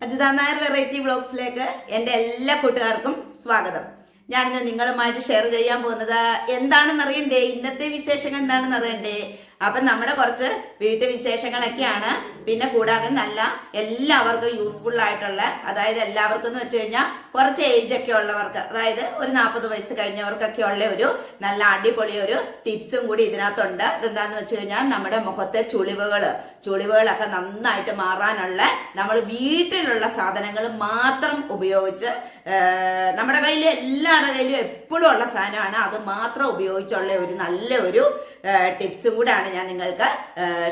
Ajitha Nair variety വ്ളോഗ്സിലേക്ക് എന്റെ എല്ലാ കൂട്ടുകാർക്കും സ്വാഗതം. ഞാനിന്ന് നിങ്ങളുമായിട്ട് ഷെയർ ചെയ്യാൻ പോകുന്നത് എന്താണെന്ന് അറിയണ്ടേ ഇന്നത്തെ വിശേഷങ്ങൾ എന്താണെന്ന് അറിയണ്ടേ അപ്പം നമ്മുടെ കുറച്ച് വീട്ടുവിശേഷങ്ങളൊക്കെയാണ് പിന്നെ കൂടാതെ നല്ല എല്ലാവർക്കും യൂസ്ഫുൾ ആയിട്ടുള്ള അതായത് എല്ലാവർക്കും എന്ന് വെച്ച് കഴിഞ്ഞാൽ കുറച്ച് ഏജ് ഒക്കെ ഉള്ളവർക്ക് അതായത് ഒരു നാൽപ്പത് വയസ്സ് കഴിഞ്ഞവർക്കൊക്കെ ഉള്ള ഒരു നല്ല അടിപൊളി ഒരു ടിപ്സും കൂടി ഇതിനകത്തുണ്ട്. ഇതെന്താന്ന് വെച്ച് കഴിഞ്ഞാൽ നമ്മുടെ മുഖത്തെ ചുളിവുകൾ ചുളിവുകളൊക്കെ നന്നായിട്ട് മാറാനുള്ള നമ്മൾ വീട്ടിലുള്ള സാധനങ്ങൾ മാത്രം ഉപയോഗിച്ച് നമ്മുടെ കയ്യിൽ എല്ലാവരുടെ കയ്യിലും എപ്പോഴും ഉള്ള സാധനമാണ്. അത് മാത്രം ഉപയോഗിച്ചുള്ള ഒരു നല്ല ഒരു ടിപ്സും കൂടാണ് ഞാൻ നിങ്ങൾക്ക്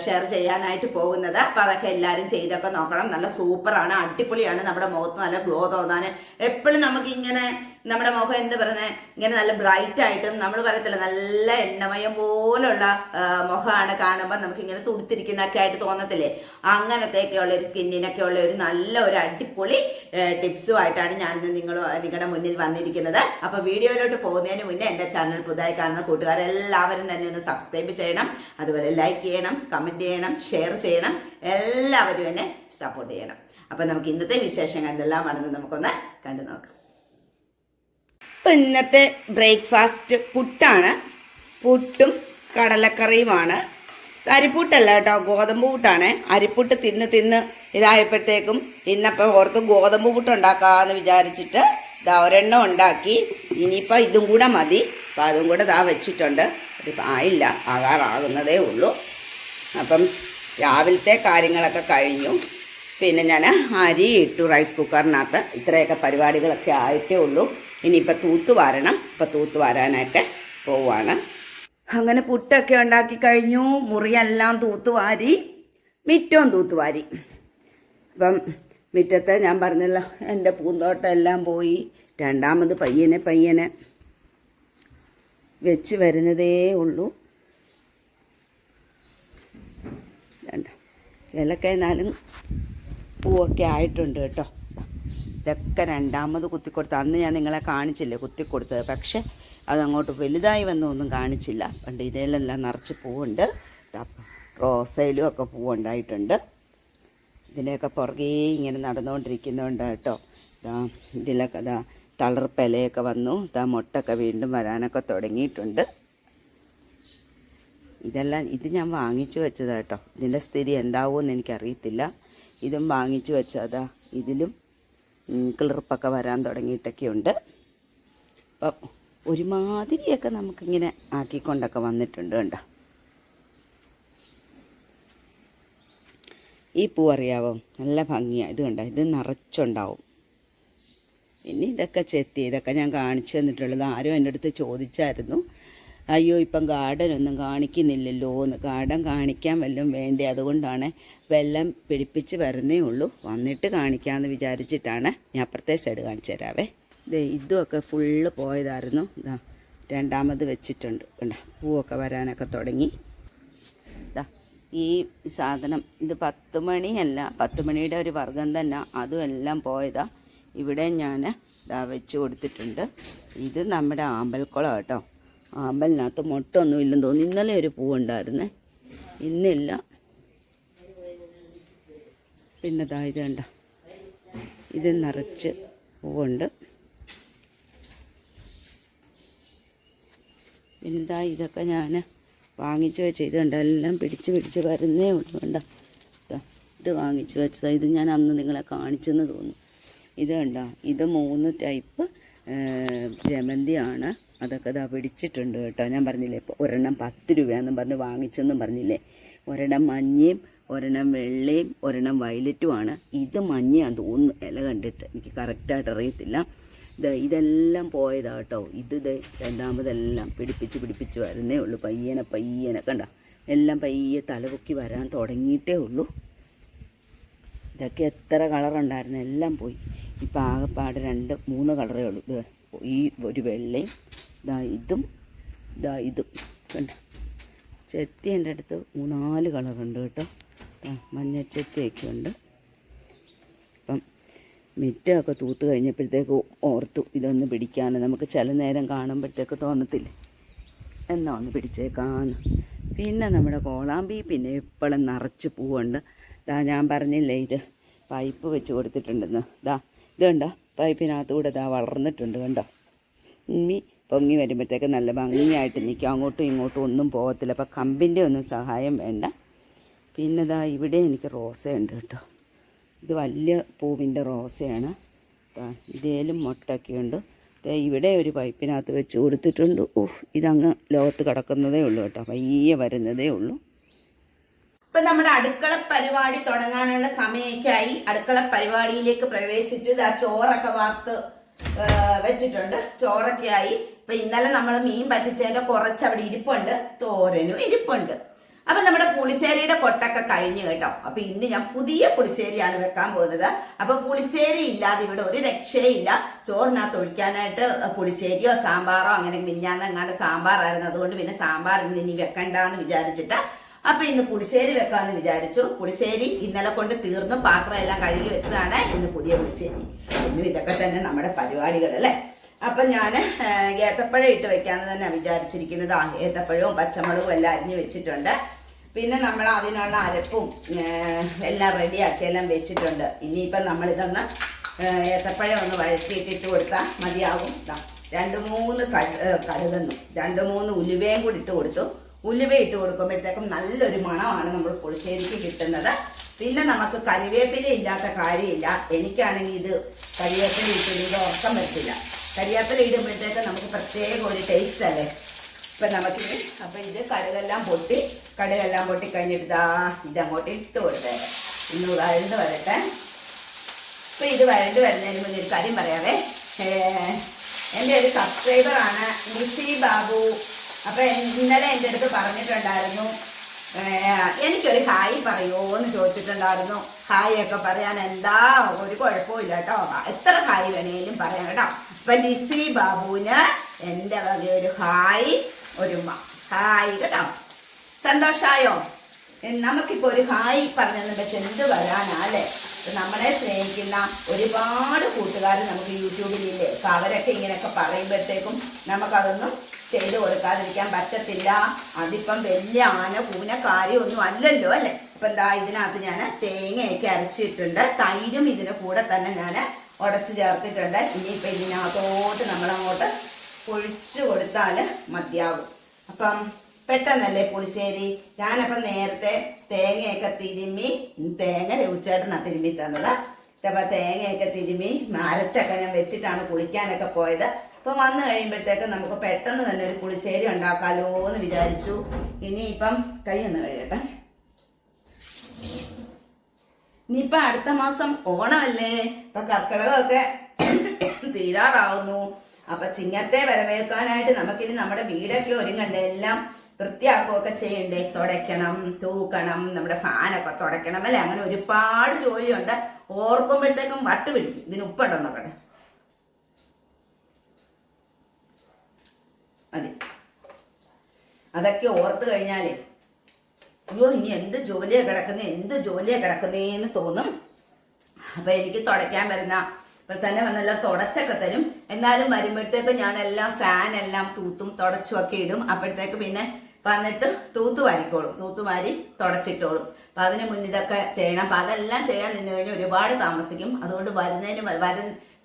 ഷെയർ ചെയ്യാനായിട്ട് പോകുന്നത്. അപ്പം അതൊക്കെ എല്ലാവരും ചെയ്തൊക്കെ നോക്കണം. നല്ല സൂപ്പറാണ് അടിപൊളിയാണ്. നമ്മുടെ മുഖത്ത് നല്ല ഗ്ലോ തോന്നാൻ എപ്പോഴും നമുക്ക് ഇങ്ങനെ നമ്മുടെ മുഖം എന്ത് പറഞ്ഞ ഇങ്ങനെ നല്ല ബ്രൈറ്റ് ആയിട്ടും നമ്മൾ പറയത്തില്ല നല്ല എണ്ണമയം പോലുള്ള മുഖമാണ് കാണുമ്പോൾ നമുക്ക് ഇങ്ങനെ തുടുത്തിരിക്കുന്നൊക്കെ ആയിട്ട് തോന്നത്തില്ലേ? അങ്ങനത്തെയൊക്കെയുള്ള ഒരു സ്കിന്നിനൊക്കെ ഉള്ള ഒരു നല്ല ഒരു അടിപൊളി ടിപ്സും ആയിട്ടാണ് ഞാനിന്ന് നിങ്ങൾ നിങ്ങളുടെ മുന്നിൽ വന്നിരിക്കുന്നത്. അപ്പോൾ വീഡിയോയിലോട്ട് പോകുന്നതിന് മുന്നേ എന്റെ ചാനൽ പുതുതായി കാണുന്ന കൂട്ടുകാരെല്ലാവരും തന്നെ ഒന്ന് സബ്സ്ക്രൈബ് ചെയ്യണം. അതുപോലെ ലൈക്ക് ചെയ്യണം കമന്റ് ചെയ്യണം ഷെയർ ചെയ്യണം. എല്ലാവരും എന്നെ സപ്പോർട്ട് ചെയ്യണം. അപ്പം നമുക്ക് ഇന്നത്തെ വിശേഷങ്ങൾ എന്തെല്ലാം ആണെന്ന് നമുക്കൊന്ന് കണ്ടു നോക്കാം ഇപ്പം ഇന്നത്തെ ബ്രേക്ക്ഫാസ്റ്റ് പുട്ടാണ്. പുട്ടും കടലക്കറിയുമാണ്. അരിപ്പുട്ടല്ല കേട്ടോ ഗോതമ്പ് പുട്ടാണ്. അരിപ്പുട്ട് തിന്ന് തിന്ന് ഇതായപ്പോഴത്തേക്കും ഇന്നപ്പോൾ ഓർത്ത് ഗോതമ്പ് പുട്ട് ഉണ്ടാക്കാമെന്ന് വിചാരിച്ചിട്ട് ഇതാ ഒരെണ്ണം ഉണ്ടാക്കി. ഇനിയിപ്പോൾ ഇതും കൂടെ മതി. അപ്പം അതും കൂടെ ഇതാ വെച്ചിട്ടുണ്ട്. അതിപ്പോൾ ആയില്ല ആകാറാകുന്നതേ ഉള്ളൂ. അപ്പം രാവിലത്തെ കാര്യങ്ങളൊക്കെ കഴിഞ്ഞു. പിന്നെ ഞാൻ അരി ഇട്ടു റൈസ് കുക്കറിനകത്ത്. ഇത്രയൊക്കെ പരിപാടികളൊക്കെ ആയിട്ടേ ഉള്ളൂ. ഇനിയിപ്പോൾ തൂത്ത് വാരണം. ഇപ്പം തൂത്ത് വാരാനായിട്ട് പോവാണ്. അങ്ങനെ പുട്ടൊക്കെ ഉണ്ടാക്കി കഴിഞ്ഞു. മുറിയെല്ലാം തൂത്ത് വാരി. മിറ്റവും തൂത്ത് വാരി. അപ്പം മിറ്റത്തെ ഞാൻ പറഞ്ഞല്ലോ എന്റെ പൂന്തോട്ടം എല്ലാം പോയി. രണ്ടാമത് പയ്യനെ പയ്യനെ വെച്ച് വരുന്നതേ ഉള്ളൂ. വേണ്ട ഇതിലൊക്കെ എന്നാലും പൂവൊക്കെ ആയിട്ടുണ്ട് കേട്ടോ. ഇതൊക്കെ രണ്ടാമത് കുത്തിക്കൊടുത്ത് അന്ന് ഞാൻ നിങ്ങളെ കാണിച്ചില്ലേ കുത്തിക്കൊടുത്തത്? പക്ഷേ അതങ്ങോട്ട് വലുതായി വന്നൊന്നും കാണിച്ചില്ല. പണ്ട് ഇതിലെല്ലാം നിറച്ച് പൂവുണ്ട്. റോസയിലും ഒക്കെ പൂവുണ്ടായിട്ടുണ്ട് ഇതിനെയൊക്കെ പുറകെ ഇങ്ങനെ നടന്നുകൊണ്ടിരിക്കുന്നുണ്ട് കേട്ടോ. ഇതാ ഇതിലൊക്കെ ദാ തളർപ്പിലയൊക്കെ വന്നു. ഇതാ മുട്ടൊക്കെ വീണ്ടും വരാനൊക്കെ തുടങ്ങിയിട്ടുണ്ട്. ഇതെല്ലാം ഇത് ഞാൻ വാങ്ങിച്ചു വെച്ചതാട്ടോ ഇതിന്റെ സ്ഥിതി എന്താവുമെന്ന് എനിക്കറിയത്തില്ല. ഇതും വാങ്ങിച്ചു വെച്ചതാ. ഇതിലും കിളിർപ്പൊക്കെ വരാൻ തുടങ്ങിയിട്ടൊക്കെ ഉണ്ട് അപ്പം ഒരുമാതിരിയൊക്കെ നമുക്കിങ്ങനെ ആക്കിക്കൊണ്ടൊക്കെ വന്നിട്ടുണ്ട് കണ്ടോ? ഈ പൂ അറിയാവോ? നല്ല ഭംഗിയാണ് ഇത് കണ്ടോ? ഇത് നിറച്ചുണ്ടാവും. പിന്നെ ഇതൊക്കെ ചെത്തി ഇതൊക്കെ ഞാൻ കാണിച്ചു തന്നിട്ടുള്ളത് ആരും എന്റെ അടുത്ത് ചോദിച്ചായിരുന്നു. അയ്യോ ഇപ്പം ഗാർഡൻ ഒന്നും കാണിക്കുന്നില്ലല്ലോ എന്ന് ഗാർഡൻ കാണിക്കാൻ വല്ലതും വേണ്ടേ? അതുകൊണ്ടാണ് വെള്ളം പിടിപ്പിച്ച് വരുന്നേ ഉള്ളൂ. വന്നിട്ട് കാണിക്കാമെന്ന് വിചാരിച്ചിട്ടാണ് ഞാൻ അപ്പുറത്തെ സൈഡ് കാണിച്ചു തരാവേ. ഇത് ഇതുമൊക്കെ ഫുള്ള് പോയതായിരുന്നു. ഇതാ രണ്ടാമത് വെച്ചിട്ടുണ്ട്. കണ്ടോ പൂവൊക്കെ വരാനൊക്കെ തുടങ്ങി. ഇതാ ഈ സാധനം ഇത് പത്ത് മണിയല്ല പത്ത് മണിയുടെ ഒരു വർഗം തന്നെ. അതും എല്ലാം പോയതാ. ഇവിടെ ഞാൻ ഇതാ വെച്ച് കൊടുത്തിട്ടുണ്ട്. ഇത് നമ്മുടെ ആമ്പൽക്കുളം കേട്ടോ. ആമ്പലിനകത്ത് മുട്ടൊന്നും ഇല്ലെന്ന് തോന്നി ഇന്നലെ ഒരു പൂവുണ്ടായിരുന്നേ ഇന്നില്ല. പിന്നെ ദാ ഇത് കണ്ട. ഇത് നിറച്ച് പൂവുണ്ട്. പിന്നെ ഇതൊക്കെ ഞാൻ വാങ്ങിച്ചു വെച്ച ഇത് എല്ലാം പിടിച്ച് പിടിച്ച് വരുന്നേ ഉള്ളൂ കണ്ട? ദാ ഇത് വാങ്ങിച്ചു വെച്ചതാ. ഇത് ഞാൻ അന്ന് നിങ്ങളെ കാണിച്ചെന്ന് തോന്നുന്നു. ഇത് കണ്ട? ഇത് മൂന്ന് ടൈപ്പ് ജമന്തിയാണ്. അതൊക്കെ ഇതാ പിടിച്ചിട്ടുണ്ട് കേട്ടോ. ഞാൻ പറഞ്ഞില്ലേ ഇപ്പോൾ ഒരെണ്ണം പത്ത് രൂപയാണെന്നും പറഞ്ഞ് വാങ്ങിച്ചെന്നും പറഞ്ഞില്ലേ. ഒരെണ്ണം മഞ്ഞയും ഒരെണ്ണം വെള്ളയും ഒരെണ്ണം വയലറ്റുമാണ്. ഇത് മഞ്ഞയാണ് തോന്നുന്നു. ഇല കണ്ടിട്ട് എനിക്ക് കറക്റ്റായിട്ട് അറിയത്തില്ല. ഇത് ഇതെല്ലാം പോയതാ കേട്ടോ. ഇത് രണ്ടാമതെല്ലാം പിടിപ്പിച്ച് പിടിപ്പിച്ച് വരുന്നേ ഉള്ളൂ. പയ്യനെ പയ്യനെ. കണ്ട എല്ലാം പയ്യെ തലപൊക്കി വരാൻ തുടങ്ങിയിട്ടേ ഉള്ളൂ. ഇതൊക്കെ എത്ര കളറുണ്ടായിരുന്നു എല്ലാം പോയി. ഇപ്പം ആകെപ്പാട് രണ്ട് മൂന്ന് കളറേ ഉള്ളൂ. ഇത് ഈ ഒരു വെള്ളയും ഇതാ ഇതും ദാ ഇതും. കണ്ട? ചെത്തി എന്റെ അടുത്ത് മൂന്നാൽ കളറുണ്ട് കേട്ടോ. മഞ്ഞ ചെത്തിയൊക്കെ ഉണ്ട് അപ്പം മിറ്റമൊക്കെ തൂത്ത് കഴിഞ്ഞപ്പോഴത്തേക്ക് ഓർത്തു ഇതൊന്ന് പിടിക്കാൻ നമുക്ക് ചില നേരം കാണുമ്പോഴത്തേക്ക് തോന്നത്തില്ലേ? എന്നാ ഒന്ന് പിടിച്ചേക്കാന്ന്. പിന്നെ നമ്മുടെ കോളാമ്പി പിന്നെ എപ്പോഴും നിറച്ച് പൂവുണ്ട്. ദാ ഞാൻ പറഞ്ഞില്ലേ ഇത് പൈപ്പ് വെച്ച് കൊടുത്തിട്ടുണ്ടെന്ന്. ദാ ഇത് കണ്ടോ? പൈപ്പിനകത്തൂടെ ദാ വളർന്നിട്ടുണ്ട് കണ്ടോ? ഇനി പൊങ്ങി വരുമ്പോഴത്തേക്ക് നല്ല ഭംഗിയായിട്ട് നിൽക്കും. അങ്ങോട്ടും ഇങ്ങോട്ടും ഒന്നും പോകത്തില്ല. അപ്പോൾ കമ്പിന്റെ ഒന്നും സഹായം വേണ്ട. പിന്നെ ഇതാ ഇവിടെ എനിക്ക് റോസയുണ്ട് കേട്ടോ. ഇത് വലിയ പൂവിന്റെ റോസയാണ്. ഇതേലും മുട്ടൊക്കെയുണ്ട് ഇവിടെ ഒരു പൈപ്പിനകത്ത് വെച്ച് കൊടുത്തിട്ടുണ്ട്. ഓഹ് ഇതങ്ങ് ലോകത്ത് കിടക്കുന്നതേ ഉള്ളൂ കേട്ടോ. വയ്യ വരുന്നതേ ഉള്ളൂ. ഇപ്പം നമ്മുടെ അടുക്കള പരിപാടി തുടങ്ങാനുള്ള സമയമൊക്കെ ആയി. അടുക്കള പരിപാടിയിലേക്ക് പ്രവേശിച്ചു. ആ ചോറൊക്കെ വാർത്ത് വെച്ചിട്ടുണ്ട്. ചോറൊക്കെ ആയി ഇപ്പൊ ഇന്നലെ നമ്മൾ മീൻ പറ്റിച്ചതിന്റെ കുറച്ച് അവിടെ ഇരിപ്പുണ്ട്. തോരനും ഇരിപ്പുണ്ട്. അപ്പൊ നമ്മുടെ പുളിശ്ശേരിയുടെ കൊട്ടൊക്കെ കഴിഞ്ഞു കേട്ടോ. അപ്പൊ ഇന്ന് ഞാൻ പുതിയ പുളിശ്ശേരിയാണ് വെക്കാൻ പോകുന്നത്. അപ്പൊ പുളിശ്ശേരി ഇല്ലാതെ ഇവിടെ ഒരു രക്ഷയില്ല ചോറിനകത്ത് ഒഴിക്കാനായിട്ട് പുളിശ്ശേരിയോ സാമ്പാറോ അങ്ങനെ മിഞ്ഞാന്നെങ്ങാണ്ട് സാമ്പാറായിരുന്നു. അതുകൊണ്ട് പിന്നെ സാമ്പാർ ഇന്ന് ഇനി വെക്കണ്ടെന്ന് വിചാരിച്ചിട്ട് അപ്പൊ ഇന്ന് പുളിശ്ശേരി വെക്കാന്ന് വിചാരിച്ചു. പുളിശ്ശേരി ഇന്നലെ കൊണ്ട് തീർന്നു. പാത്രം എല്ലാം കഴുകി വെച്ചതാണ് ഇന്ന് പുതിയ പുളിശ്ശേരി. ഇന്നും ഇതൊക്കെ തന്നെ നമ്മുടെ പരിപാടികൾ അല്ലേ? അപ്പൊ ഞാൻ ഏത്തപ്പഴം ഇട്ട് വെക്കാന്ന് തന്നെ വിചാരിച്ചിരിക്കുന്നത്. ആ ഏത്തപ്പഴവും പച്ചമുളകും എല്ലാം അരിഞ്ഞ് വെച്ചിട്ടുണ്ട്. പിന്നെ നമ്മൾ അതിനുള്ള അരപ്പും എല്ലാം റെഡിയാക്കി എല്ലാം വെച്ചിട്ടുണ്ട്. ഇനിയിപ്പം നമ്മളിതൊന്ന് ഏത്തപ്പഴം ഒന്ന് വഴറ്റിയിട്ടിട്ട് കൊടുത്താൽ മതിയാകും. രണ്ട് മൂന്ന് കഴുകുന്നു രണ്ട് മൂന്ന് ഉലുവയും കൂടി ഇട്ട് കൊടുത്തു. ഉലുവ ഇട്ട് കൊടുക്കുമ്പോഴത്തേക്കും നല്ലൊരു മണമാണ് നമ്മൾ പുളിശ്ശേരിക്ക് കിട്ടുന്നത്. പിന്നെ നമുക്ക് കരിവേപ്പില ഇല്ലാത്ത കാര്യമില്ല. എനിക്കാണെങ്കിൽ ഇത് കരിവേപ്പില ഇട്ടിട്ട് ഉറക്കം പറ്റില്ല കരിവേപ്പില ഇടുമ്പോഴത്തേക്ക് നമുക്ക് പ്രത്യേക ഒരു ടേസ്റ്റ് അല്ലേ? ഇപ്പം നമുക്ക് അപ്പം ഇത് കടുകെല്ലാം പൊട്ടി കടുകെല്ലാം പൊട്ടി കഴിഞ്ഞിട്ട് ഇതാ ഇതങ്ങോട്ട് ഇട്ട് കൊടുത്തേ. ഇന്ന് വരണ്ട് വരട്ടെ. ഇപ്പം ഇത് വരണ്ട് വരുന്നതിന് മുന്നേ ഒരു കാര്യം പറയാവേ. എന്റെ ഒരു സബ്സ്ക്രൈബറാണ് നിസി ബാബു. അപ്പം ഇന്നലെ എന്റെ അടുത്ത് പറഞ്ഞിട്ടുണ്ടായിരുന്നു എനിക്കൊരു ഹായ് പറയുമോ എന്ന് ചോദിച്ചിട്ടുണ്ടായിരുന്നു. ഹായ് ഒക്കെ പറയാൻ എന്താ ഒരു കുഴപ്പമില്ല കേട്ടോ. എത്ര ഹായ് വേണേലും പറയാം കേട്ടോ. അപ്പം നിസി ബാബുവിന് എന്റെ വക ഒരു ഹായ് ഒരു ഹായ് കേട്ടോ. സന്തോഷായോ? നമുക്കിപ്പോ ഒരു ഹായ് പറഞ്ഞെന്ന് വെച്ച് എന്ത് വരാനാ അല്ലേ? നമ്മളെ സ്നേഹിക്കുന്ന ഒരുപാട് കൂട്ടുകാർ നമുക്ക് യൂട്യൂബിലില്ലേ? അപ്പൊ അവരൊക്കെ ഇങ്ങനെയൊക്കെ പറയുമ്പോഴത്തേക്കും നമുക്കതൊന്നും ചെയ്തു കൊടുക്കാതിരിക്കാൻ പറ്റത്തില്ല. അതിപ്പം വലിയ ആന പൂന കാര്യമൊന്നും അല്ലല്ലോ അല്ലേ? ഇപ്പൊ എന്താ ഇതിനകത്ത് ഞാൻ തേങ്ങയൊക്കെ അരച്ചിട്ടുണ്ട്. തൈരും ഇതിന് കൂടെ തന്നെ ഞാൻ ഉടച്ചു ചേർത്തിട്ടുണ്ട്. ഇനിയിപ്പോൾ ഇതിനകത്തോട്ട് നമ്മളങ്ങോട്ട് ഒഴിച്ചു കൊടുത്താൽ മതിയാകും. അപ്പം പെട്ടെന്നല്ലേ പുളിശ്ശേരി? ഞാനപ്പം നേരത്തെ തേങ്ങയൊക്കെ തിരുമ്മി തേങ്ങ രവിച്ചേട്ടനാണ് തിരുമ്മി തന്നത് അപ്പം തേങ്ങയൊക്കെ തിരുമ്മി അരച്ചൊക്കെ ഞാൻ വെച്ചിട്ടാണ് കുളിക്കാനൊക്കെ പോയത്. അപ്പൊ വന്നു കഴിയുമ്പോഴത്തേക്ക് നമുക്ക് പെട്ടെന്ന് തന്നെ ഒരു പുളിശ്ശേരി ഉണ്ടാക്കാലോ എന്ന് വിചാരിച്ചു. ഇനിയിപ്പം കൈ ഒന്ന് കഴിയട്ടെ ഇനിയിപ്പം അടുത്ത മാസം ഓണമല്ലേ? ഇപ്പൊ കർക്കിടകമൊക്കെ തീരാറാവുന്നു. അപ്പൊ ചിങ്ങത്തെ വരവേൽക്കാനായിട്ട് നമുക്കിനി നമ്മുടെ വീടൊക്കെ ഒരുങ്ങണ്ട? എല്ലാം വൃത്തിയാക്കുകയൊക്കെ ചെയ്യണ്ടേ? തുടയ്ക്കണം തൂക്കണം നമ്മുടെ ഫാനൊക്കെ തുടയ്ക്കണം. അല്ലേ? അങ്ങനെ ഒരുപാട് ജോലിയുണ്ട്. ഓർക്കുമ്പോഴത്തേക്കും വട്ട് പിടിക്കും ഇതിന് ഉപ്പുണ്ടോ മതി അതൊക്കെ ഓർത്ത് കഴിഞ്ഞാലേ അയ്യോ ഇനി എന്ത് ജോലിയാ കിടക്കുന്നത് എന്ത് ജോലിയാ കിടക്കുന്നേന്ന് തോന്നും. അപ്പൊ എനിക്ക് തുടയ്ക്കാൻ വരുന്ന പ്രസന്ന വന്നെല്ലാം തുടച്ചൊക്കെ തരും. എന്നാലും വരുമ്പോഴത്തേക്ക് ഞാൻ എല്ലാം ഫാൻ എല്ലാം തൂത്തും തുടച്ചും ഒക്കെ ഇടും. അപ്പോഴത്തേക്ക് പിന്നെ വന്നിട്ട് തൂത്ത് വാരിക്കോളും തൂത്ത് വാരി തുടച്ചിട്ടോളും. അപ്പൊ അതിന് മുന്നിൽ ഇതൊക്കെ ചെയ്യണം. അപ്പൊ അതെല്ലാം ചെയ്യാൻ നിന്ന് കഴിഞ്ഞാൽ ഒരുപാട് താമസിക്കും. അതുകൊണ്ട് വരുന്നതിന് വര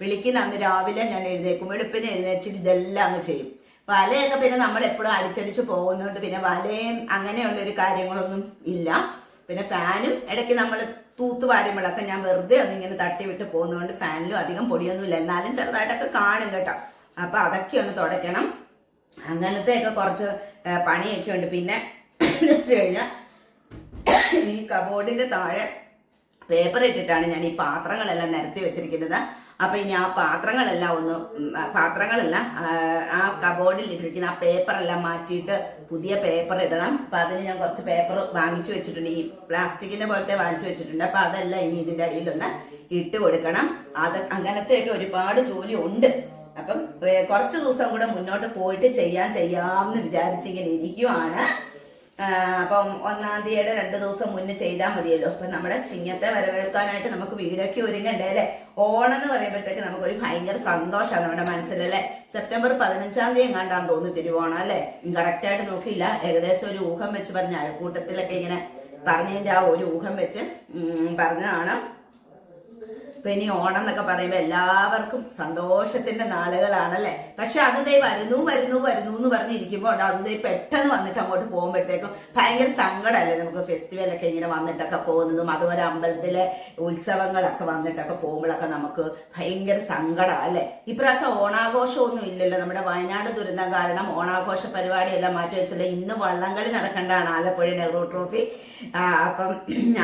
വിളിക്കുന്ന അന്ന് രാവിലെ ഞാൻ എഴുന്നേക്കും വെളുപ്പിന് എഴുന്നേച്ചിട്ട് ഇതെല്ലാം അങ്ങ് ചെയ്യും. വലയൊക്കെ പിന്നെ നമ്മൾ എപ്പോഴും അടിച്ചടിച്ച് പോകുന്നതുകൊണ്ട് പിന്നെ വലയും അങ്ങനെയുള്ള ഒരു കാര്യങ്ങളൊന്നും ഇല്ല. പിന്നെ ഫാനും ഇടയ്ക്ക് നമ്മൾ തൂത്ത് വാരുമ്പോഴൊക്കെ ഞാൻ വെറുതെ ഒന്നിങ്ങനെ തട്ടി വിട്ട് പോകുന്നതുകൊണ്ട് ഫാനിലും അധികം പൊടിയൊന്നുമില്ല. എന്നാലും ചെറുതായിട്ടൊക്കെ കാണും കേട്ടോ. അപ്പൊ അതൊക്കെ ഒന്ന് തുടയ്ക്കണം. അങ്ങനത്തെ ഒക്കെ കുറച്ച് പണിയൊക്കെ ഉണ്ട്. പിന്നെ വെച്ച് കഴിഞ്ഞാൽ ഈ കബോർഡിന്റെ താഴെ പേപ്പർ ഇട്ടിട്ടാണ് ഞാൻ ഈ പാത്രങ്ങളെല്ലാം നിരത്തി വെച്ചിരിക്കുന്നത്. അപ്പൊ ഇനി ആ പാത്രങ്ങളെല്ലാം ഒന്ന് പാത്രങ്ങളല്ല ആ കബോർഡിൽ ഇട്ടിരിക്കുന്ന ആ പേപ്പറെല്ലാം മാറ്റിയിട്ട് പുതിയ പേപ്പർ ഇടണം. അപ്പൊ അതിന് ഞാൻ കുറച്ച് പേപ്പർ വാങ്ങിച്ചു വെച്ചിട്ടുണ്ട്. ഈ പ്ലാസ്റ്റിക്കിന്റെ പോലത്തെ വാങ്ങിച്ചു വെച്ചിട്ടുണ്ട്. അപ്പൊ അതെല്ലാം ഇനി ഇതിന്റെ അടിയിലൊന്ന് ഇട്ട് കൊടുക്കണം. അത് അങ്ങനത്തെയൊക്കെ ഒരുപാട് ജോലി ഉണ്ട്. അപ്പം കുറച്ച് ദിവസം കൂടെ മുന്നോട്ട് പോയിട്ട് ചെയ്യാൻ ചെയ്യാമെന്ന് വിചാരിച്ചിങ്ങനെ ഇരിക്കുവാണ്. അപ്പം ഒന്നാം തീയതിയുടെ രണ്ട് ദിവസം മുന്നേ ചെയ്താൽ മതിയല്ലോ. അപ്പൊ നമ്മുടെ ചിങ്ങത്തെ വരവേൽക്കാനായിട്ട് നമുക്ക് വീടൊക്കെ ഒരുങ്ങണ്ടേ അല്ലെ? ഓണം എന്ന് പറയുമ്പോഴത്തേക്ക് നമുക്കൊരു ഭയങ്കര സന്തോഷമാണ് നമ്മുടെ മനസ്സിലല്ലേ സെപ്റ്റംബർ പതിനഞ്ചാം തീയതി എങ്ങാണ്ടാന്ന് തോന്നുന്നു തിരുവോണം അല്ലെ? കറക്റ്റ് ആയിട്ട് നോക്കിയില്ല. ഏകദേശം ഒരു ഊഹം വെച്ച് പറഞ്ഞ അയൽക്കൂട്ടത്തിലൊക്കെ ഇങ്ങനെ പറഞ്ഞതിന്റെ ആ ഒരു ഊഹം വെച്ച് പറഞ്ഞതാണ്. ഇപ്പൊ ഇനി ഓണം എന്നൊക്കെ പറയുമ്പോൾ എല്ലാവർക്കും സന്തോഷത്തിന്റെ നാളുകളാണല്ലേ? പക്ഷെ അത് ദൈ വരുന്നു വരുന്നു വരുന്നു എന്ന് പറഞ്ഞിരിക്കുമ്പോൾ അത് ദൈ പെട്ടെന്ന് വന്നിട്ട് അങ്ങോട്ട് പോകുമ്പോഴത്തേക്കും ഭയങ്കര സങ്കടമല്ലേ നമുക്ക് ഫെസ്റ്റിവലൊക്കെ ഇങ്ങനെ വന്നിട്ടൊക്കെ പോകുന്നതും അതുപോലെ അമ്പലത്തിലെ ഉത്സവങ്ങളൊക്കെ വന്നിട്ടൊക്കെ പോകുമ്പോഴൊക്കെ നമുക്ക് ഭയങ്കര സങ്കടം അല്ലേ? ഇപ്രാവശ്യം ഓണാഘോഷമൊന്നും ഇല്ലല്ലോ. നമ്മുടെ വയനാട് ദുരന്തം കാരണം ഓണാഘോഷ പരിപാടിയെല്ലാം മാറ്റി വെച്ചല്ലോ ഇന്ന് വള്ളംകളി നടക്കേണ്ടതാണ് ആലപ്പുഴ നെഹ്റു ട്രോഫി. അപ്പം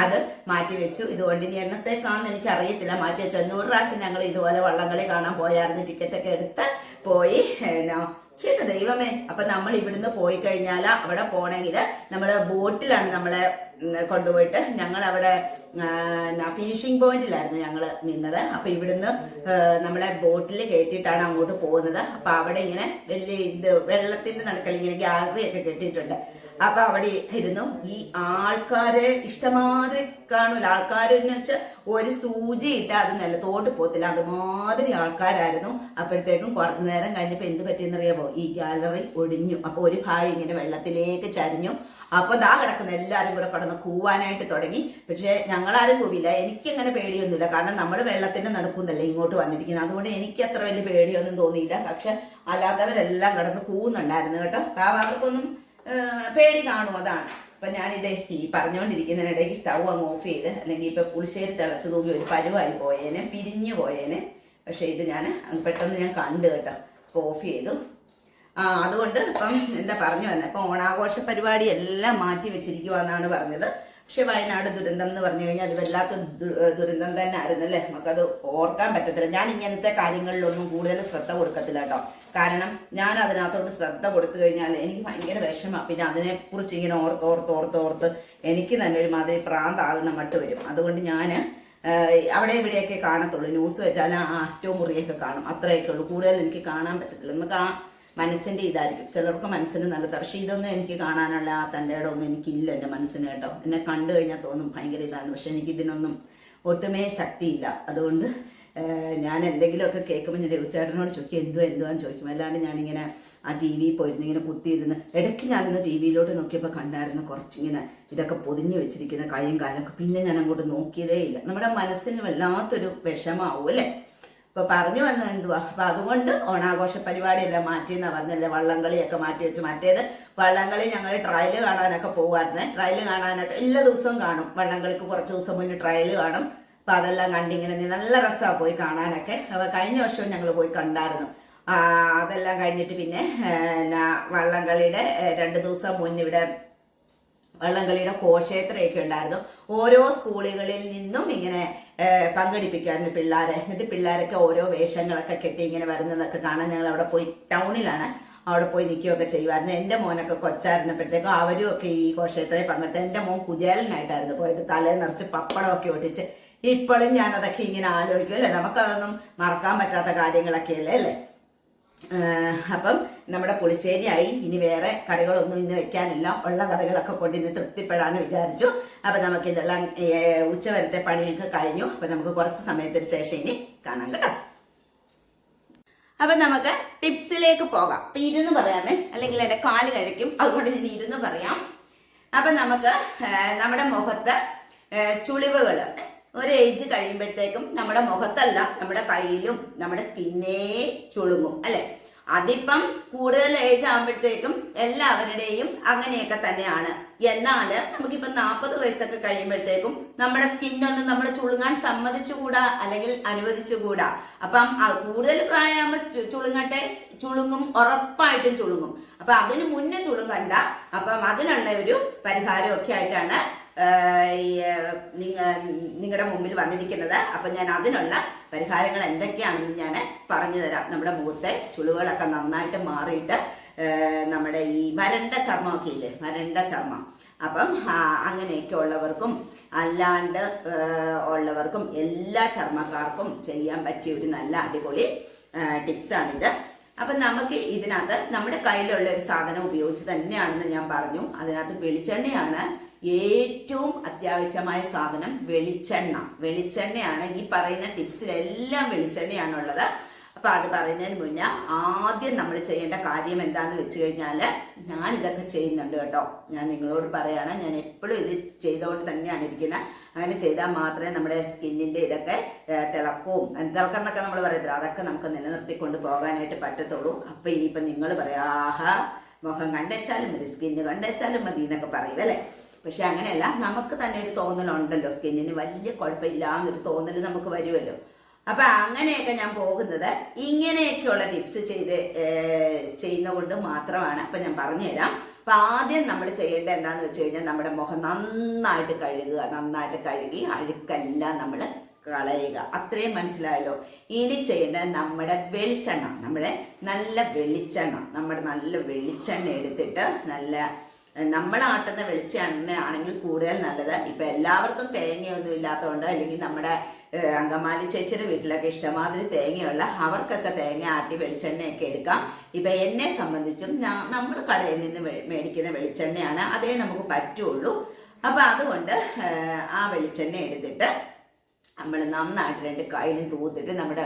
അത് മാറ്റി വെച്ചു. ഇതുകൊണ്ട് ഇനി എന്നത്തേക്കാന്ന് എനിക്ക് അറിയത്തില്ല മാറ്റി അഞ്ഞൂറ് പ്രാവശ്യം ഞങ്ങൾ ഇതുപോലെ വള്ളംകളി കാണാൻ പോയായിരുന്നു. ടിക്കറ്റൊക്കെ എടുത്ത് പോയി. എന്നാ ചേട്ട ദൈവമേ. അപ്പൊ നമ്മൾ ഇവിടുന്ന് പോയി കഴിഞ്ഞാൽ അവിടെ പോണെങ്കിൽ നമ്മൾ ബോട്ടിലാണ് നമ്മളെ കൊണ്ടുപോയിട്ട് ഞങ്ങൾ അവിടെ ഫിനിഷിംഗ് പോയിന്റിലായിരുന്നു ഞങ്ങൾ നിന്നത്. അപ്പൊ ഇവിടുന്ന് നമ്മളെ ബോട്ടിൽ കയറ്റിയിട്ടാണ് അങ്ങോട്ട് പോകുന്നത്. അപ്പൊ അവിടെ ഇങ്ങനെ വലിയ ഇത് വെള്ളത്തിന്റെ നടക്കൽ ഇങ്ങനെ ഗ്യാലറി ഒക്കെ കെട്ടിയിട്ടുണ്ട്. അപ്പൊ അവിടെ ഇരുന്നു. ഈ ആൾക്കാരെ ഇഷ്ടമാതിരി കാണൂല. ആൾക്കാരെന്ന് വെച്ചാൽ ഒരു സൂചി ഇട്ട് അത് നിലത്തോട്ട് പോത്തില്ല അതുമാതിരി ആൾക്കാരായിരുന്നു. അപ്പോഴത്തേക്കും കുറച്ചു നേരം കഴിഞ്ഞപ്പോ എന്ത് പറ്റിയെന്നറിയാമോ ഈ ഗാലറി ഒടിഞ്ഞു. അപ്പൊ ഒരു ഭായി ഇങ്ങനെ വെള്ളത്തിലേക്ക് ചരിഞ്ഞു. അപ്പൊ ദാ കിടക്കുന്ന. എല്ലാരും കൂടെ കിടന്ന് കൂവാനായിട്ട് തുടങ്ങി. പക്ഷെ ഞങ്ങളാരും കൂവില്ല. എനിക്കങ്ങനെ പേടിയൊന്നുമില്ല. കാരണം നമ്മൾ വെള്ളത്തിന്റെ നടക്കുന്നല്ലേ ഇങ്ങോട്ട് വന്നിരിക്കുന്നത്. അതുകൊണ്ട് എനിക്ക് അത്ര വലിയ പേടിയൊന്നും തോന്നിയില്ല. പക്ഷെ അല്ലാത്തവരെല്ലാം കിടന്ന് കൂവുന്നുണ്ടായിരുന്നു കേട്ടോ. അവർക്കൊന്നും പേടി കാണും അതാണ്. അപ്പൊ ഞാനിത് ഈ പറഞ്ഞുകൊണ്ടിരിക്കുന്നതിനിടയ്ക്ക് സ്റ്റൗ അങ്ങ് ഓഫ് ചെയ്ത് അല്ലെങ്കിൽ ഇപ്പൊ പുളിശ്ശേരി തിളച്ചു തൂക്കി ഒരു പരുവായി പോയേനെ പിരിഞ്ഞു പോയേനെ. പക്ഷെ ഇത് ഞാൻ പെട്ടെന്ന് ഞാൻ കണ്ടു കേട്ടോ. അപ്പൊ ഓഫ് ചെയ്തു. ആ അതുകൊണ്ട് ഇപ്പം എന്താ പറഞ്ഞു വന്നത് ഇപ്പം ഓണാഘോഷ പരിപാടി എല്ലാം മാറ്റി വെച്ചിരിക്കുവാന്നാണ് പറഞ്ഞത്. പക്ഷെ വയനാട് ദുരന്തം എന്ന് പറഞ്ഞു കഴിഞ്ഞാൽ അത് വല്ലാത്ത ദുരന്തം തന്നെ ആയിരുന്നു അല്ലേ നമുക്കത് ഓർക്കാൻ പറ്റത്തില്ല. ഞാൻ ഇങ്ങനത്തെ കാര്യങ്ങളിലൊന്നും കൂടുതൽ ശ്രദ്ധ കൊടുക്കത്തില്ല കേട്ടോ. കാരണം ഞാൻ അതിനകത്തോട്ട് ശ്രദ്ധ കൊടുത്തു കഴിഞ്ഞാൽ എനിക്ക് ഭയങ്കര വിഷമമാണ് പിന്നെ അതിനെക്കുറിച്ച് ഇങ്ങനെ ഓർത്ത് ഓർത്ത് ഓർത്ത് ഓർത്ത് എനിക്ക് തന്നെ ഒരു മാതിരി പ്രാന്താകുന്ന മട്ട് വരും. അതുകൊണ്ട് ഞാൻ അവിടെ ഇവിടെയൊക്കെ കാണത്തുള്ളൂ. ന്യൂസ് വെച്ചാൽ ആ ആറ്റവും മുറിയൊക്കെ കാണും. അത്രയൊക്കെ ഉള്ളൂ. കൂടുതൽ എനിക്ക് കാണാൻ പറ്റത്തില്ല. നമുക്ക് ആ മനസ്സിന്റെ ഇതായിരിക്കും. ചിലർക്ക് മനസ്സിന് നല്ലത്. പക്ഷെ ഇതൊന്നും എനിക്ക് കാണാനുള്ള ആ തന്റെ ഇടമൊന്നും എനിക്കില്ല എന്റെ മനസ്സിന് കേട്ടോ. എന്നെ കണ്ടു കഴിഞ്ഞാൽ തോന്നും ഭയങ്കര ഇതാണ്. പക്ഷെ എനിക്ക് ഇതിനൊന്നും ഒട്ടുമേ ശക്തിയില്ല. അതുകൊണ്ട് ഞാൻ എന്തെങ്കിലുമൊക്കെ കേൾക്കുമ്പോൾ ഞാൻ രഘുചേട്ടനോട് ചോദിക്കും എന്തുവാ എന്തുവാന്ന് ചോദിക്കും. അല്ലാണ്ട് ഞാനിങ്ങനെ ആ ടി വി പോയിരുന്നു ഇങ്ങനെ കുത്തിയിരുന്ന്. ഇടയ്ക്ക് ഞാനിന്ന് ടി വിയിലോട്ട് നോക്കിയപ്പോൾ കണ്ടായിരുന്നു കുറച്ചിങ്ങനെ ഇതൊക്കെ പൊതിഞ്ഞു വെച്ചിരിക്കുന്ന കൈയും കാലൊക്കെ. പിന്നെ ഞാൻ അങ്ങോട്ട് നോക്കിയതേ ഇല്ല. നമ്മുടെ മനസ്സിന് വല്ലാത്തൊരു വിഷമാവും അല്ലേ? ഇപ്പൊ പറഞ്ഞു വന്ന എന്തുവാ? അപ്പൊ അതുകൊണ്ട് ഓണാഘോഷ പരിപാടിയെല്ലാം മാറ്റിയെന്നാ പറഞ്ഞല്ലേ? വള്ളംകളിയൊക്കെ മാറ്റി വെച്ച് മാറ്റിയത് വള്ളംകളി ഞങ്ങൾ ട്രയൽ കാണാനൊക്കെ പോകുമായിരുന്നേ ട്രയൽ കാണാനായിട്ട് എല്ലാ ദിവസവും കാണും. വള്ളംകളിക്ക് കുറച്ച് ദിവസം മുന്നേ ട്രയൽ കാണും. അപ്പൊ അതെല്ലാം കണ്ടിങ്ങനെ നല്ല രസമാണ് പോയി കാണാനൊക്കെ. അപ്പൊ കഴിഞ്ഞ വർഷവും ഞങ്ങൾ പോയി കണ്ടായിരുന്നു. അതെല്ലാം കഴിഞ്ഞിട്ട് പിന്നെ വള്ളംകളിയുടെ രണ്ട് ദിവസം മുന്നേ ഇവിടെ വള്ളംകളിയുടെ ഘോഷയാത്രയൊക്കെ ഉണ്ടായിരുന്നു. ഓരോ സ്കൂളുകളിൽ നിന്നും ഇങ്ങനെ പങ്കെടുപ്പിക്കുമായിരുന്നു പിള്ളേരെ. എന്നിട്ട് പിള്ളേരൊക്കെ ഓരോ വേഷങ്ങളൊക്കെ കെട്ടി ഇങ്ങനെ വരുന്നതൊക്കെ കാണാൻ ഞങ്ങൾ അവിടെ പോയി ടൗണിലാണ് അവിടെ പോയി നിൽക്കുകയൊക്കെ ചെയ്യുമായിരുന്നു. എന്റെ മോനൊക്കെ കൊച്ചായിരുന്നപ്പോഴത്തേക്കും അവരും ഒക്കെ ഈ ഘോഷയാത്രയിൽ പങ്കെടുത്ത് എന്റെ മോൻ കുചേലനായിട്ടായിരുന്നു പോയിട്ട് തലേ നിറച്ച് പപ്പടമൊക്കെ ഒട്ടിച്ച് ഇപ്പോഴും ഞാനതൊക്കെ ഇങ്ങനെ ആലോചിക്കും അല്ലേ? നമുക്കതൊന്നും മറക്കാൻ പറ്റാത്ത കാര്യങ്ങളൊക്കെയല്ലേ അല്ലേ? ഏഹ് അപ്പം നമ്മുടെ പുളിശ്ശേരിയായി ഇനി വേറെ കറികളൊന്നും ഇന്ന് വെക്കാനില്ല. ഉള്ള കറികളൊക്കെ കൊണ്ട് ഇന്ന് തൃപ്തിപ്പെടാന്ന് വിചാരിച്ചു. അപ്പൊ നമുക്ക് ഇതെല്ലാം ഉച്ചവരത്തെ പണിയൊക്കെ കഴിഞ്ഞു. അപ്പൊ നമുക്ക് കുറച്ച് സമയത്തിന് ശേഷം ഇനി കാണാം കേട്ടോ. അപ്പൊ നമുക്ക് ടിപ്സിലേക്ക് പോകാം. അപ്പൊ ഇരുന്ന് പറയാമേ. അല്ലെങ്കിൽ എന്റെ കാൽ കഴിക്കും. അതുകൊണ്ട് ഇനി ഇരുന്ന് പറയാം. അപ്പൊ നമുക്ക് നമ്മുടെ മുഖത്ത് ചുളിവുകൾ ഒരു ഏജ് കഴിയുമ്പോഴത്തേക്കും നമ്മുടെ മുഖത്തല്ല നമ്മുടെ കയ്യിലും നമ്മുടെ സ്കിന്നേ ചുളുങ്ങും. അല്ലെ? അതിപ്പം കൂടുതൽ ഏജ് ആകുമ്പോഴത്തേക്കും എല്ലാവരുടെയും അങ്ങനെയൊക്കെ തന്നെയാണ്. എന്നാൽ നമുക്കിപ്പം നാൽപ്പത് വയസ്സൊക്കെ കഴിയുമ്പോഴത്തേക്കും നമ്മുടെ സ്കിന്നൊന്നും നമ്മൾ ചുളുങ്ങാൻ സമ്മതിച്ചുകൂടാ അല്ലെങ്കിൽ അനുവദിച്ചുകൂടാ. അപ്പം കൂടുതൽ പ്രായമാകുമ്പോൾ ചുളുങ്ങട്ടെ ചുളുങ്ങും ഉറപ്പായിട്ടും ചുളുങ്ങും. അപ്പൊ അതിന് മുന്നേ ചുളുങ്ങണ്ട. അപ്പം അതിനുള്ള ഒരു പരിഹാരമൊക്കെ ആയിട്ടാണ് നിങ്ങളുടെ മുമ്പിൽ വന്നിരിക്കുന്നത്. അപ്പം ഞാൻ അതിനുള്ള പരിഹാരങ്ങൾ എന്തൊക്കെയാണെന്ന് ഞാൻ പറഞ്ഞു തരാം. നമ്മുടെ മുഖത്തെ ചുളിവുകളൊക്കെ നന്നായിട്ട് മാറിയിട്ട് നമ്മുടെ ഈ വരണ്ട ചർമ്മമൊക്കെ ഇല്ലേ? വരണ്ട ചർമ്മം. അപ്പം അങ്ങനെയൊക്കെ ഉള്ളവർക്കും അല്ലാണ്ട് ഉള്ളവർക്കും എല്ലാ ചർമ്മക്കാർക്കും ചെയ്യാൻ പറ്റിയ ഒരു നല്ല അടിപൊളി ടിപ്സാണിത്. അപ്പൊ നമുക്ക് ഇതിനകത്ത് നമ്മുടെ കയ്യിലുള്ള ഒരു സാധനം ഉപയോഗിച്ച് തന്നെയാണെന്ന് ഞാൻ പറഞ്ഞു. അതിനകത്ത് വെളിച്ചെണ്ണയാണ് ഏറ്റവും അത്യാവശ്യമായ സാധനം വെളിച്ചെണ്ണ. വെളിച്ചെണ്ണയാണ് ഈ പറയുന്ന ടിപ്സിലെല്ലാം വെളിച്ചെണ്ണയാണുള്ളത്. അപ്പൊ അത് പറയുന്നതിന് മുന്നേ ആദ്യം നമ്മൾ ചെയ്യേണ്ട കാര്യം എന്താന്ന് വെച്ച് കഴിഞ്ഞാൽ ഞാൻ ഇതൊക്കെ ചെയ്യുന്നുണ്ട് കേട്ടോ. ഞാൻ നിങ്ങളോട് പറയാണ് ഞാൻ എപ്പോഴും ഇത് ചെയ്തുകൊണ്ട് തന്നെയാണ് ഇരിക്കുന്നത് അങ്ങനെ ചെയ്താൽ മാത്രമേ നമ്മുടെ സ്കിന്നിന്റെ ഇതൊക്കെ തിളക്കവും തിളക്കം എന്നൊക്കെ നമ്മൾ പറയത്തില്ല അതൊക്കെ നമുക്ക് നിലനിർത്തിക്കൊണ്ട് പോകാനായിട്ട് പറ്റത്തുള്ളൂ. അപ്പൊ ഇനിയിപ്പോ നിങ്ങൾ പറയാ ആഹാ മുഖം കണ്ടുവച്ചാലും മതി സ്കിന്ന് കണ്ടുവച്ചാലും മതി എന്നൊക്കെ പറയും അല്ലേ? പക്ഷെ അങ്ങനെയല്ല നമുക്ക് തന്നെ ഒരു തോന്നലുണ്ടല്ലോ സ്കിന്നിന്. വലിയ കുഴപ്പമില്ല കുഴപ്പമില്ലാന്നൊരു തോന്നൽ നമുക്ക് വരുമല്ലോ. അപ്പൊ അങ്ങനെയൊക്കെ ഞാൻ പോകുന്നത് ഇങ്ങനെയൊക്കെയുള്ള ടിപ്സ് ചെയ്ത് ചെയ്യുന്ന കൊണ്ട് മാത്രമാണ്. അപ്പൊ ഞാൻ പറഞ്ഞുതരാം. അപ്പൊ ആദ്യം നമ്മൾ ചെയ്യേണ്ട എന്താന്ന് വെച്ച് കഴിഞ്ഞാൽ നമ്മുടെ മുഖം നന്നായിട്ട് കഴുകുക നന്നായിട്ട് കഴുകി അഴുക്കെല്ലാം നമ്മൾ കളയുക. അത്രയും മനസ്സിലായല്ലോ. ഇനി ചെയ്യേണ്ടത് നമ്മുടെ വെളിച്ചെണ്ണ. നമ്മുടെ നല്ല വെളിച്ചെണ്ണ നമ്മുടെ നല്ല വെളിച്ചെണ്ണ എടുത്തിട്ട് നല്ല നമ്മൾ ആട്ടുന്ന വെളിച്ചെണ്ണ ആണെങ്കിൽ കൂടുതൽ നല്ലത്. ഇപ്പൊ എല്ലാവർക്കും തേങ്ങയൊന്നും ഇല്ലാത്തതുകൊണ്ട് അല്ലെങ്കിൽ നമ്മുടെ അങ്കമാലി ചേച്ചിയുടെ വീട്ടിലൊക്കെ ഇഷ്ടമാതിരി തേങ്ങയുള്ള അവർക്കൊക്കെ തേങ്ങ ആട്ടി വെളിച്ചെണ്ണയൊക്കെ എടുക്കാം. ഇപ്പൊ എന്നെ സംബന്ധിച്ചും നമ്മൾ കടയിൽ നിന്ന് മേടിക്കുന്ന വെളിച്ചെണ്ണയാണ് അതേ നമുക്ക് പറ്റുള്ളൂ. അപ്പൊ അതുകൊണ്ട് ആ വെളിച്ചെണ്ണ എടുത്തിട്ട് നമ്മൾ നന്നായിട്ട് രണ്ട് കയ്യിലും തൂത്തിട്ട് നമ്മുടെ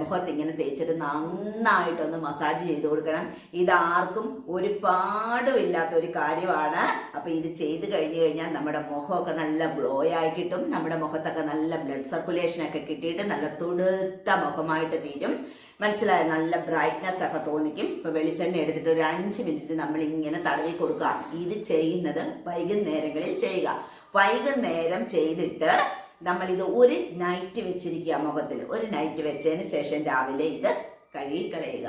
മുഖത്ത് ഇങ്ങനെ തേച്ചിട്ട് നന്നായിട്ടൊന്ന് മസാജ് ചെയ്ത് കൊടുക്കണം. ഇതാർക്കും ഒരു പാടും ഇല്ലാത്ത ഒരു കാര്യമാണ്. അപ്പൊ ഇത് ചെയ്ത് കഴിഞ്ഞു കഴിഞ്ഞാൽ നമ്മുടെ മുഖമൊക്കെ നല്ല ഗ്ലോ ആയി കിട്ടും. നമ്മുടെ മുഖത്തൊക്കെ നല്ല ബ്ലഡ് സർക്കുലേഷൻ ഒക്കെ കിട്ടിയിട്ട് നല്ല തുടുത്ത മുഖമായിട്ട് തീരും. മനസ്സിലായ? നല്ല ബ്രൈറ്റ്നെസ് ഒക്കെ തോന്നിക്കും. ഇപ്പൊ വെളിച്ചെണ്ണ എടുത്തിട്ട് ഒരു അഞ്ച് മിനിറ്റ് നമ്മൾ ഇങ്ങനെ തടവി കൊടുക്കുക. ഇത് ചെയ്യുന്നത് വൈകുന്നേരങ്ങളിൽ ചെയ്യുക. വൈകുന്നേരം ചെയ്തിട്ട് നമ്മൾ ഇത് ഒരു നൈറ്റ് വെച്ചിരിക്കുക മുഖത്തിൽ ഒരു നൈറ്റ് വെച്ചതിന് ശേഷം രാവിലെ ഇത് കഴുകി കളയുക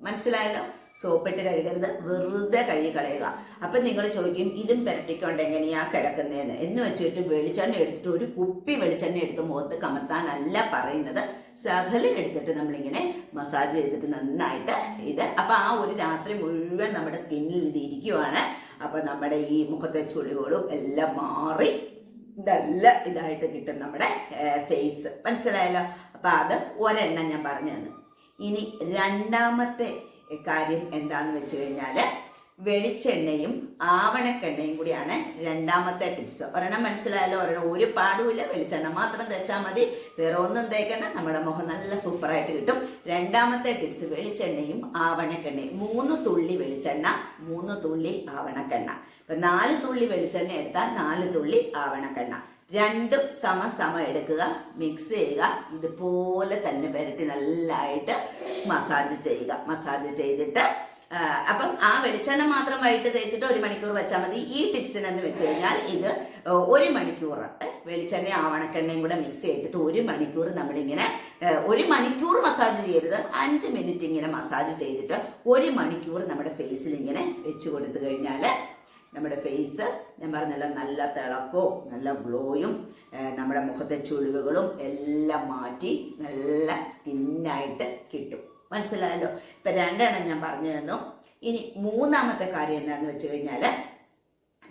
മനസ്സിലായല്ലോ? സോപ്പിട്ട് കഴുകരുത് വെറുതെ കഴുകി കളയുക അപ്പൊ നിങ്ങൾ ചോദിക്കും ഇതും പെരട്ടിക്കൊണ്ട് എങ്ങനെയാ കിടക്കുന്നതെന്ന് എന്ന് വെച്ചിട്ട് വെളിച്ചെണ്ണ എടുത്തിട്ട് ഒരു കുപ്പി വെളിച്ചെണ്ണ എടുത്ത് മുഖത്ത് കമത്താനല്ല പറയുന്നത്. ശകലം എടുത്തിട്ട് നമ്മളിങ്ങനെ മസാജ് ചെയ്തിട്ട് നന്നായിട്ട് ഇത് അപ്പൊ ആ ഒരു രാത്രി മുഴുവൻ നമ്മുടെ സ്കിന്നിൽ ഇത് ഇരിക്കുവാണ്. അപ്പൊ നമ്മുടെ ഈ മുഖത്തെ ചുളിവുകളും എല്ലാം മാറി നല്ല ഇതായിട്ട് കിട്ടും നമ്മുടെ ഫേസ് മനസ്സിലായല്ലോ? അപ്പൊ അത് ഒരെണ്ണം ഞാൻ പറഞ്ഞു തന്നു ഇനി രണ്ടാമത്തെ കാര്യം എന്താന്ന് വെച്ച് കഴിഞ്ഞാൽ വെളിച്ചെണ്ണയും ആവണക്കെണ്ണയും കൂടിയാണ് രണ്ടാമത്തെ ടിപ്സ് ഒരെണ്ണം മനസ്സിലായല്ലോ ഒരെണ്ണം ഒരു പാടുമില്ല വെളിച്ചെണ്ണ മാത്രം തേച്ചാൽ മതി. വേറെ ഒന്നും തേക്കണ്ട. നമ്മുടെ മുഖം നല്ല സൂപ്പറായിട്ട് കിട്ടും. രണ്ടാമത്തെ ടിപ്സ് വെളിച്ചെണ്ണയും ആവണക്കെണ്ണയും. മൂന്ന് തുള്ളി വെളിച്ചെണ്ണ മൂന്ന് തുള്ളി ആവണക്കെണ്ണ. ഇപ്പൊ നാല് തുള്ളി വെളിച്ചെണ്ണ എടുത്താൽ നാല് തുള്ളി ആവണക്കെണ്ണ. രണ്ടും സമസമ എടുക്കുക മിക്സ് ചെയ്യുക. ഇതുപോലെ തന്നെ പുരട്ടി നല്ലതായിട്ട് മസാജ് ചെയ്യുക. മസാജ് ചെയ്തിട്ട് അപ്പം ആ വെളിച്ചെണ്ണ മാത്രം വൈകിട്ട് തേച്ചിട്ട് ഒരു മണിക്കൂർ വെച്ചാൽ മതി. ഈ ടിപ്സിനെന്ന് വെച്ച് കഴിഞ്ഞാൽ ഇത് ഒരു മണിക്കൂർ വെളിച്ചെണ്ണ ആവണക്കെണ്ണയും കൂടെ മിക്സ് ചെയ്തിട്ട് ഒരു മണിക്കൂർ നമ്മളിങ്ങനെ ഒരു മണിക്കൂർ മസാജ് ചെയ്യരുത് അഞ്ച് മിനിറ്റ് ഇങ്ങനെ മസാജ് ചെയ്തിട്ട് ഒരു മണിക്കൂർ നമ്മുടെ ഫേസിൽ ഇങ്ങനെ വെച്ച് കൊടുത്തു കഴിഞ്ഞാൽ നമ്മുടെ ഫേസ് ഞാൻ പറഞ്ഞല്ലോ നല്ല തിളക്കവും നല്ല ഗ്ലോയും നമ്മുടെ മുഖത്തെ ചുളിവുകളും എല്ലാം മാറ്റി നല്ല സ്കിന്നായിട്ട് കിട്ടും. മനസ്സിലായല്ലോ. ഇപ്പൊ രണ്ടെണ്ണം ഞാൻ പറഞ്ഞു തന്നു. ഇനി മൂന്നാമത്തെ കാര്യം എന്താണെന്ന് വെച്ച് കഴിഞ്ഞാൽ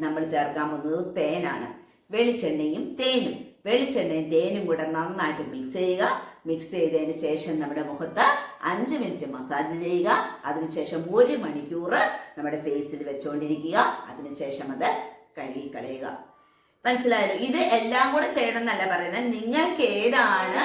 നമ്മൾ ചേർക്കാൻ പോകുന്നത് തേനാണ്. വെളിച്ചെണ്ണയും തേനും. വെളിച്ചെണ്ണയും തേനും കൂടെ നന്നായിട്ട് മിക്സ് ചെയ്യുക. മിക്സ് ചെയ്തതിന് ശേഷം നമ്മുടെ മുഖത്ത് അഞ്ച് മിനിറ്റ് മസാജ് ചെയ്യുക. അതിനുശേഷം ഒരു മണിക്കൂർ നമ്മുടെ ഫേസിൽ വെച്ചുകൊണ്ടിരിക്കുക അതിനുശേഷം അത് കഴുകി കളയുക. മനസ്സിലായല്ലോ? ഇത് എല്ലാം കൂടെ ചെയ്യണം എന്നല്ല പറയുന്നത്. നിങ്ങൾക്ക് ഏതാണ്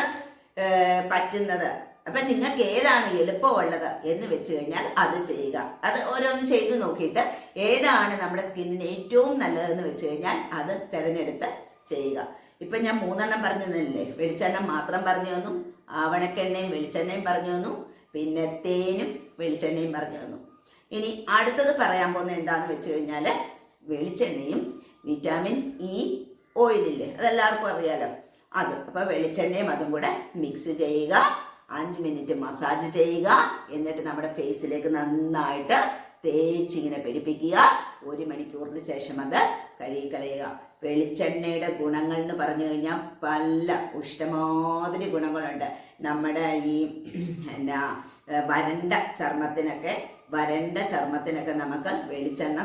പറ്റുന്നത്? അപ്പൊ നിങ്ങൾക്ക് ഏതാണ് എളുപ്പമുള്ളത് എന്ന് വെച്ച് കഴിഞ്ഞാൽ അത് ചെയ്യുക. അത് ഓരോന്ന് ചെയ്ത് നോക്കിയിട്ട് ഏതാണ് നമ്മുടെ സ്കിന്നിന് ഏറ്റവും നല്ലതെന്ന് വെച്ച് കഴിഞ്ഞാൽ അത് തിരഞ്ഞെടുത്ത് ചെയ്യുക. ഇപ്പൊ ഞാൻ മൂന്നെണ്ണം പറഞ്ഞു തന്നില്ലേ? വെളിച്ചെണ്ണ മാത്രം പറഞ്ഞു തന്നു. ആവണക്കെണ്ണയും വെളിച്ചെണ്ണയും പറഞ്ഞു തന്നു. പിന്നെ തേനും വെളിച്ചെണ്ണയും പറഞ്ഞു തന്നു. ഇനി അടുത്തത് പറയാൻ പോകുന്നത് എന്താന്ന് വെച്ച് കഴിഞ്ഞാൽ വെളിച്ചെണ്ണയും വിറ്റാമിൻ ഇ ഓയിലില്ലേ? അതെല്ലാവർക്കും അറിയാലോ. അത്. അപ്പൊ വെളിച്ചെണ്ണയും അതും കൂടെ മിക്സ് ചെയ്യുക. അഞ്ച് മിനിറ്റ് മസാജ് ചെയ്യുക. എന്നിട്ട് നമ്മുടെ ഫേസിലേക്ക് നന്നായിട്ട് തേച്ചിങ്ങനെ പിടിപ്പിക്കുക. ഒരു മണിക്കൂറിന് ശേഷം അത് കഴുകിക്കളയുക. വെളിച്ചെണ്ണയുടെ ഗുണങ്ങൾ എന്ന് പറഞ്ഞു കഴിഞ്ഞാൽ പല ഇഷ്ടമാതിരി ഗുണങ്ങളുണ്ട്. നമ്മുടെ ഈ എന്നാ വരണ്ട ചർമ്മത്തിനൊക്കെ വരണ്ട ചർമ്മത്തിനൊക്കെ നമുക്ക് വെളിച്ചെണ്ണ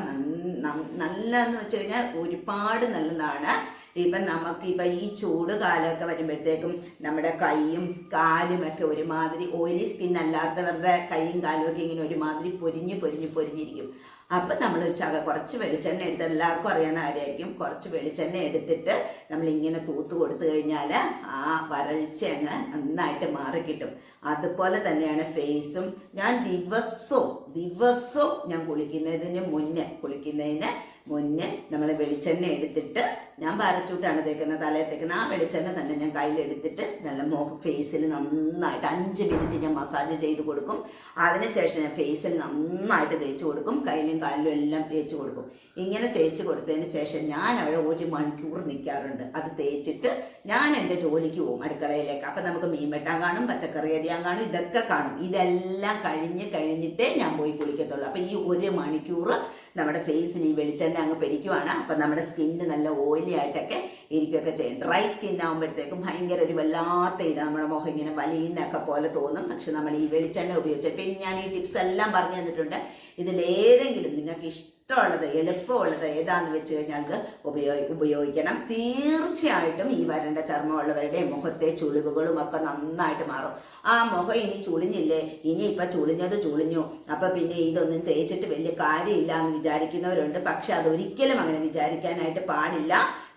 നല്ലതെന്ന് വെച്ച് കഴിഞ്ഞാൽ ഒരുപാട് നല്ലതാണ്. ഇപ്പം നമുക്ക് ഇപ്പം ഈ ചൂട് കാലമൊക്കെ വരുമ്പോഴത്തേക്കും നമ്മുടെ കൈയും കാലുമൊക്കെ ഒരുമാതിരി ഓയിലി സ്കിൻ അല്ലാത്തവരുടെ കൈയും കാലും ഒക്കെ ഇങ്ങനെ ഒരുമാതിരി പൊരിഞ്ഞ് പൊരിഞ്ഞ് പൊരിഞ്ഞിരിക്കും. അപ്പം നമ്മൾ ശക കുറച്ച് വെളിച്ചെണ്ണ എടുത്ത് എല്ലാവർക്കും അറിയാവുന്ന കാര്യമായിരിക്കും. കുറച്ച് വെളിച്ചെണ്ണ എടുത്തിട്ട് നമ്മൾ ഇങ്ങനെ തൂത്ത് കൊടുത്തു കഴിഞ്ഞാൽ ആ വരൾച്ച അങ്ങ് നന്നായിട്ട് മാറിക്കിട്ടും. അതുപോലെ തന്നെയാണ് ഫേസും ഞാൻ ദിവസവും ദിവസവും ഞാൻ കുളിക്കുന്നതിന് മുന്നേ കുളിക്കുന്നതിന് മുന്നേ നമ്മൾ വെളിച്ചെണ്ണ എടുത്തിട്ട് ഞാൻ പാരച്ചൂട്ടാണ് തേക്കുന്നത് തലയിൽ തേക്കുന്നത്. ആ വെളിച്ചെണ്ണ തന്നെ ഞാൻ കയ്യിലെടുത്തിട്ട് നല്ല മുഖ ഫേസിൽ നന്നായിട്ട് അഞ്ച് മിനിറ്റ് ഞാൻ മസാജ് ചെയ്ത് കൊടുക്കും. അതിനുശേഷം ഞാൻ ഫേസിൽ നന്നായിട്ട് തേച്ച് കൊടുക്കും. കയ്യിലും കാലിലും എല്ലാം തേച്ച് കൊടുക്കും. ഇങ്ങനെ തേച്ച് കൊടുത്തതിന് ശേഷം ഞാൻ അവിടെ ഒരു മണിക്കൂർ നിൽക്കാറുണ്ട് അത് തേച്ചിട്ട് ഞാൻ എന്റെ ജോലിക്ക് പോകും അടുക്കളയിലേക്ക്. അപ്പം നമുക്ക് മീൻ വെട്ടാൻ കാണും പച്ചക്കറി അരിയാൻ കാണും ഇതൊക്കെ കാണും. ഇതെല്ലാം കഴിഞ്ഞ് കഴിഞ്ഞിട്ടേ ഞാൻ പോയി കുളിക്കത്തുള്ളൂ. അപ്പം ഈ ഒരു മണിക്കൂർ നമ്മുടെ ഫേസിന് ഈ വെളിച്ചെണ്ണ അങ്ങ് പിടിക്കുവാണ്. അപ്പം നമ്മുടെ സ്കിന്ന് നല്ല ഓയിലി ആയിട്ടൊക്കെ ഇരിക്കുകയൊക്കെ ചെയ്യും. ഡ്രൈ സ്കിൻ ആകുമ്പോഴത്തേക്കും ഭയങ്കര ഒരു വല്ലാത്ത ഇത് നമ്മുടെ മുഖം ഇങ്ങനെ വലിയുന്നൊക്കെ പോലെ തോന്നും. പക്ഷെ നമ്മൾ ഈ വെളിച്ചെണ്ണ ഉപയോഗിച്ച് പിന്നെ ഞാൻ ഈ ടിപ്സ് എല്ലാം പറഞ്ഞു തന്നിട്ടുണ്ട്. ഇതിലേതെങ്കിലും നിങ്ങൾക്ക് ഇഷ്ടമുള്ളത് എളുപ്പമുള്ളത് ഏതാന്ന് വെച്ച് കഴിഞ്ഞാൽ അത് ഉപയോഗി ഉപയോഗിക്കണം. തീർച്ചയായിട്ടും ഈ വരണ്ട ചർമ്മമുള്ളവരുടെ മുഖത്തെ ചുളിവുകളും ഒക്കെ നന്നായിട്ട് മാറും. ആ മുഖം ഇനി ചുളിഞ്ഞില്ലേ? ഇനി ഇപ്പൊ ചുളിഞ്ഞത് ചുളിഞ്ഞു. അപ്പൊ പിന്നെ ഇതൊന്നും തേച്ചിട്ട് വലിയ കാര്യമില്ല എന്ന് വിചാരിക്കുന്നവരുണ്ട്. പക്ഷെ അതൊരിക്കലും അങ്ങനെ വിചാരിക്കാനായിട്ട് പാടില്ല.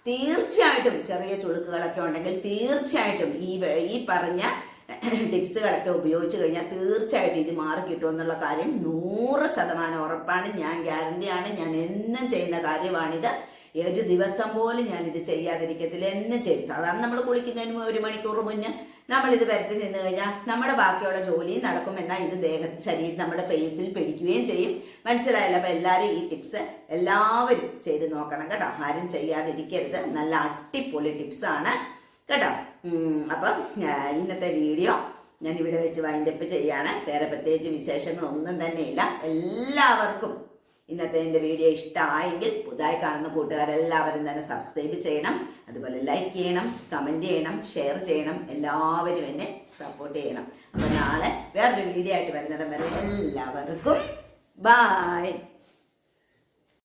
തീർച്ചയായിട്ടും ചെറിയ ചുളുക്കുകളൊക്കെ ഉണ്ടെങ്കിൽ തീർച്ചയായിട്ടും ഈ ഈ പറഞ്ഞ ടിപ്സുകളൊക്കെ ഉപയോഗിച്ച് കഴിഞ്ഞാൽ തീർച്ചയായിട്ടും ഇത് മാറി കിട്ടുമെന്നുള്ള കാര്യം നൂറ് ശതമാനം ഉറപ്പാണ്. ഞാൻ ഗ്യാരണ്ടിയാണ്. ഞാൻ എന്നും ചെയ്യുന്ന കാര്യമാണിത്. ഒരു ദിവസം പോലും ഞാൻ ഇത് ചെയ്യാതിരിക്കത്തില്ല. എന്നും ചെയ്യും. സാധാരണ നമ്മൾ കുളിക്കുന്നതിന് ഒരു മണിക്കൂർ മുന്നേ നമ്മൾ ഇത് പരത്തി നിന്ന് കഴിഞ്ഞാൽ നമ്മുടെ ബാക്കിയുള്ള ജോലിയും നടക്കും എന്നാൽ ഇത് ദേഹ ശരീരം നമ്മുടെ ഫേസിൽ പിടിക്കുകയും ചെയ്യും. മനസ്സിലായല്ലോ? അപ്പൊ എല്ലാവരും ഈ ടിപ്സ് എല്ലാവരും ചെയ്ത് നോക്കണം കേട്ടോ. ആരും ചെയ്യാതിരിക്കരുത്. നല്ല അടിപൊളി ടിപ്സാണ്. കേട്ടോ? അപ്പം ഇന്നത്തെ വീഡിയോ ഞാൻ ഇവിടെ വെച്ച് വൈൻഡപ്പ് ചെയ്യാണ്. വേറെ പ്രത്യേകിച്ച് വിശേഷങ്ങളൊന്നും തന്നെയില്ല. എല്ലാവർക്കും ഇന്നത്തെ എന്റെ വീഡിയോ ഇഷ്ടമായെങ്കിൽ പുതുതായി കാണുന്ന കൂട്ടുകാരെല്ലാവരും തന്നെ സബ്സ്ക്രൈബ് ചെയ്യണം. അതുപോലെ ലൈക്ക് ചെയ്യണം കമന്റ് ചെയ്യണം ഷെയർ ചെയ്യണം. എല്ലാവരും എന്നെ സപ്പോർട്ട് ചെയ്യണം. അപ്പോൾ നാളെ വേറൊരു വീഡിയോ ആയിട്ട് വരുന്നിടം വരെ എല്ലാവർക്കും ബായ്